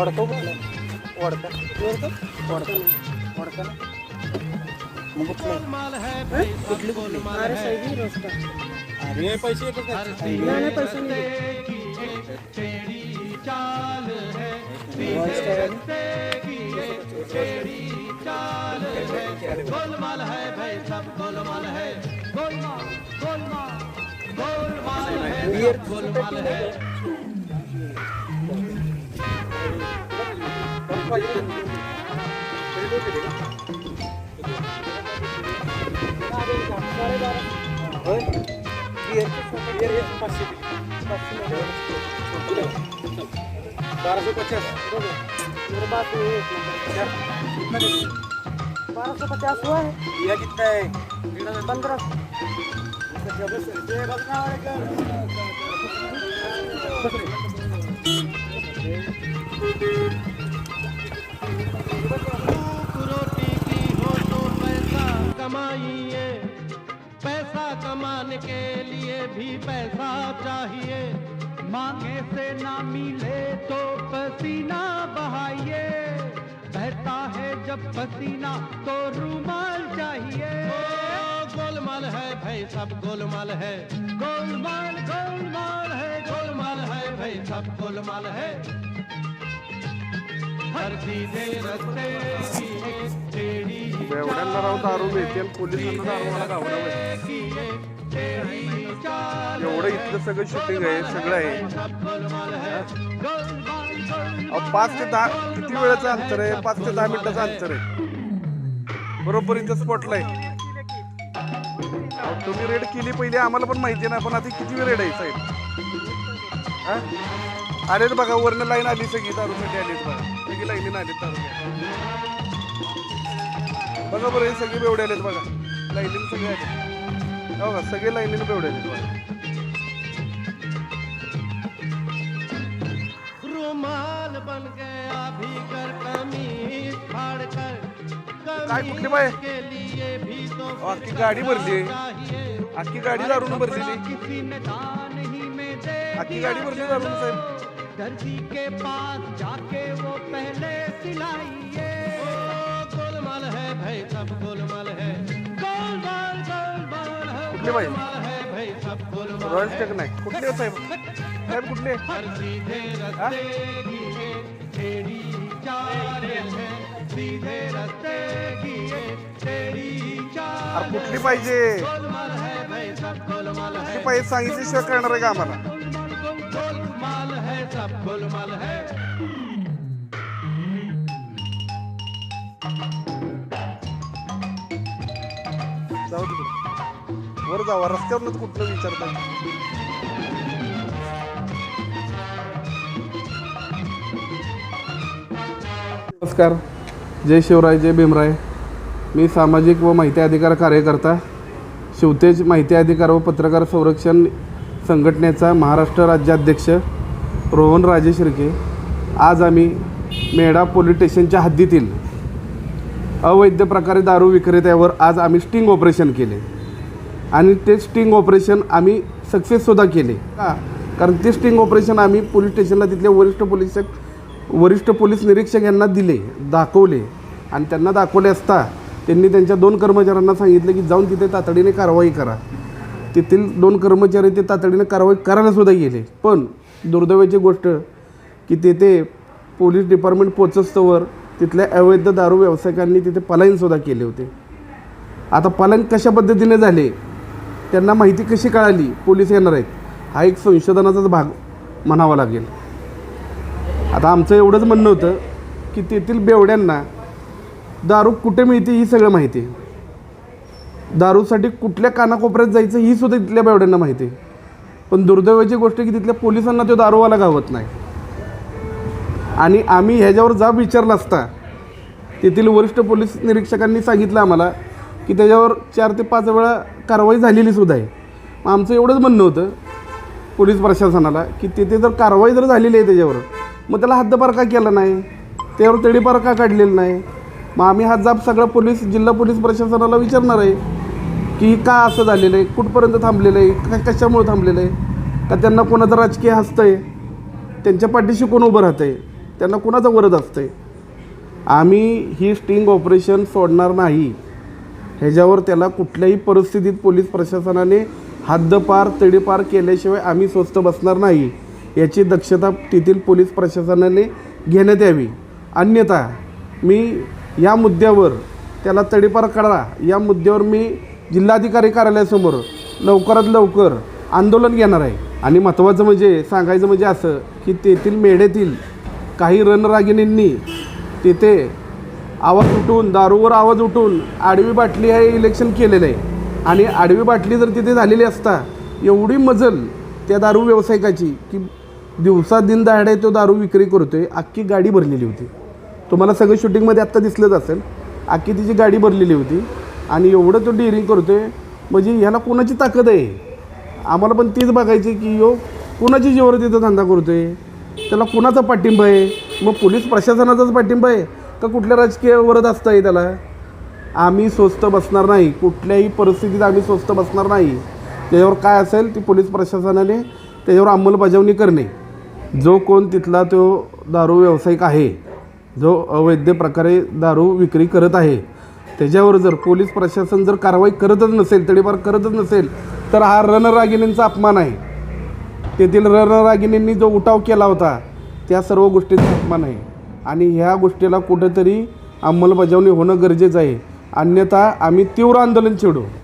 वडतो वडतं वडतं वडतं वडतं ना। मग कुठलं कुठली कुठली अरे सैदी रोस्टा अरे पैसे येतच नाही नाही नाही, पैसे नाही। Voice काय आहे? Beer. पण पाहिजे. होय? Beer. Beer हे पाचशे बाराशे पचास. बाराशे बारह सौ पचास हुआ है या कितना है पंद्रह रोटी पैसा कमाने के लिए भी पैसा चाहिए। मांगे से ना मिले तो पसीना बहाइए। बहता है जब पसीना तो रूमाल चाहिए। गोलमाल है भाई सब गोलमाल है। गोलमाल गोलमाल है। गोलमाल है भाई सब गोलमाल है। हर सीधे रस्ते टेढ़ी एवढ्यांना राव दारू मिळते पोलिसांना दारू मला गावला एवढं इथलं सगळं शूटिंग आहे सगळं आहे. अहो, पाच ते दहा किती वेळाचं अंतर आहे? पाच ते दहा मिनिटाचं अंतर आहे. बरोबर इथं स्पॉटला आहे तुम्ही रेड केली पहिले आम्हाला पण माहिती नाही पण आता किती वेळ रेड आहे साहेब? आलेत बघा वरनं लाईन आली सगळी दारूसाठी आलीत बघा. सगळी लाईन आलीत दारू बघा बरं हे सगळे बेवडे आलेत बघा. लाईनीनं सगळे आले हो का? सगळे लाईनीनं बेवडे आलेत बघा. रुमाल बन गया फाड़ कर। काय कुठली बाय के लिए भी तो अख्खी गाडी भरली अख्खी गाडी दारून ही दे अख्खी गाडी भरली दारून साहेब. दर्जी के पास जाके वो पहले है। भाई सब गोलमाल है। गोलमाल गोलमाल है कुठले है भाई सब गोलमाल रॉयल है। स्टेक नाही. कुठले आहे साहेब? साहेब कुठले? हर सीधे रस्ते है सीधे रस्ते कुठली पाहिजे? गोलमाल है भाई सब गोलमाल है। कुठली पाहिजे सांगितल्याशिवाय करणार आहे का आम्हाला? गोलमाल है सब गोलमाल है। जाऊ दे. वर जावा रस्त्यावरनं कुठलं विचारता नमस्कार. जय शिवराय जय भीमराय. मी सामाजिक व माहिती अधिकार कार्यकर्ता शिवतेज माहिती अधिकार व पत्रकार संरक्षण संघटनेचा महाराष्ट्र राज्याध्यक्ष रोहन राजे शिर्के आज आम्ही मेढा पोलीस स्टेशनच्या हद्दीतील अवैध प्रकारे दारू विक्रेत्यावर आज आम्ही स्टिंग ऑपरेशन केले. आणि ते स्टिंग ऑपरेशन आम्ही सक्सेससुद्धा केले. का? कारण ते स्टिंग ऑपरेशन आम्ही पोलीस स्टेशनला तिथले वरिष्ठ पोलीस वरिष्ठ पोलीस निरीक्षक यांना दिले दाखवले. आणि त्यांना दाखवले असता त्यांनी त्यांच्या दोन कर्मचाऱ्यांना सांगितलं की जाऊन तिथे तातडीने कारवाई करा. तेथील दोन कर्मचारी ते तातडीने कारवाई करायलासुद्धा गेले. पण दुर्दैवाची गोष्ट की तेथे पोलीस डिपार्टमेंट पोचस्तवर तिथल्या अवैध दारू व्यावसायिकांनी तिथे पलायनसुद्धा केले होते. आता पलायन कशा पद्धतीने झाले त्यांना माहिती कशी कळाली पोलीस येणार आहेत. हा एक संशोधनाचाच भाग म्हणावा लागेल. आता आमचं एवढंच म्हणणं होतं की तेथील बेवड्यांना दारू कुठे मिळते ही सगळं माहिती आहे. दारूसाठी कुठल्या कानाकोपऱ्यात जायचं ही सुद्धा तिथल्या बेवड्यांना माहिती आहे. पण दुर्दैवाची गोष्ट की तिथल्या पोलिसांना तो दारूवाला गावत नाही. आणि आम्ही ह्याच्यावर जाब विचारला असता तेथील वरिष्ठ पोलीस निरीक्षकांनी सांगितलं आम्हाला की त्याच्यावर चार ते पाच वेळा कारवाई झालेली सुद्धा आहे. मग आमचं एवढंच म्हणणं होतं पोलीस प्रशासनाला की तिथे जर कारवाई जर झालेली आहे त्याच्यावर मग त्याला हद्दपार का केला नाही? त्यावर तडीपार का काढलेलं नाही? मग आम्ही हा जाब सगळा पोलीस जिल्हा पोलीस प्रशासनाला विचारणार आहे की का असं झालेलं आहे? कुठपर्यंत थांबलेलं आहे? का कशामुळे थांबलेलं आहे? का त्यांना कोणाचं राजकीय हस्त आहे? त्यांच्या पाठीशी कोण उभं राहतं आहे त्यांना कुणाचं वरद असते आम्ही ही स्टिंग ऑपरेशन सोडणार नाही. ह्याच्यावर त्याला कुठल्याही परिस्थितीत पोलीस प्रशासनाने हद्दपार तडीपार केल्याशिवाय आम्ही स्वस्त बसणार नाही. याची दक्षता तेथील पोलीस प्रशासनाने घेण्यात यावी. अन्यथा मी या मुद्द्यावर त्याला तडीपार करा. या मुद्द्यावर मी जिल्हाधिकारी कार्यालयासमोर लवकरात लवकर आंदोलन घेणार आहे. आणि महत्त्वाचं म्हणजे सांगायचं म्हणजे असं की तेथील मेढ्यातील काही रणरागिणींनी तिथे आवाज उठून दारूवर आवाज उठून आडवी बाटली हे इलेक्शन केलेलं आहे. आणि आडवी बाटली जर तिथे झालेली असता एवढी मजल त्या दारू व्यावसायिकाची की दिवसा दिन दहाडे तो दारू विक्री करतो आहे अख्खी गाडी भरलेली होती. तुम्हाला सगळं शूटिंगमध्ये आत्ता दिसलंच असेल अख्खी तिची गाडी भरलेली होती. आणि एवढं तो डिरिंग आहे म्हणजे ह्याला कोणाची ताकद आहे? आम्हाला पण तीच बघायची की यो कोणाची जीवर तिथं धंदा करतो आहे त्याला कुणाचा पाठिंबा आहे? मग पोलीस प्रशासनाचाच पाठिंबा आहे? का कुठल्या राजकीय वरद असतं आहे त्याला? आम्ही स्वस्त बसणार नाही. कुठल्याही परिस्थितीत आम्ही स्वस्त बसणार नाही. त्याच्यावर काय असेल ती पोलीस प्रशासनाने त्याच्यावर अंमलबजावणी करणे. जो कोण तिथला तो दारू व्यावसायिक आहे जो अवैध प्रकारे दारू विक्री करत आहे त्याच्यावर जर पोलीस प्रशासन जर कारवाई करतच नसेल तडीपार करतच नसेल तर हा रणरागिणींचा अपमान आहे. तेथील रणरागिणींनी जो उठाव केला होता त्या सर्व गोष्टीचा अपमान आहे. आणि ह्या गोष्टीला कुठेतरी अंमलबजावणी होणं गरजेचं आहे. अन्यथा आम्ही तीव्र आंदोलन छेडू.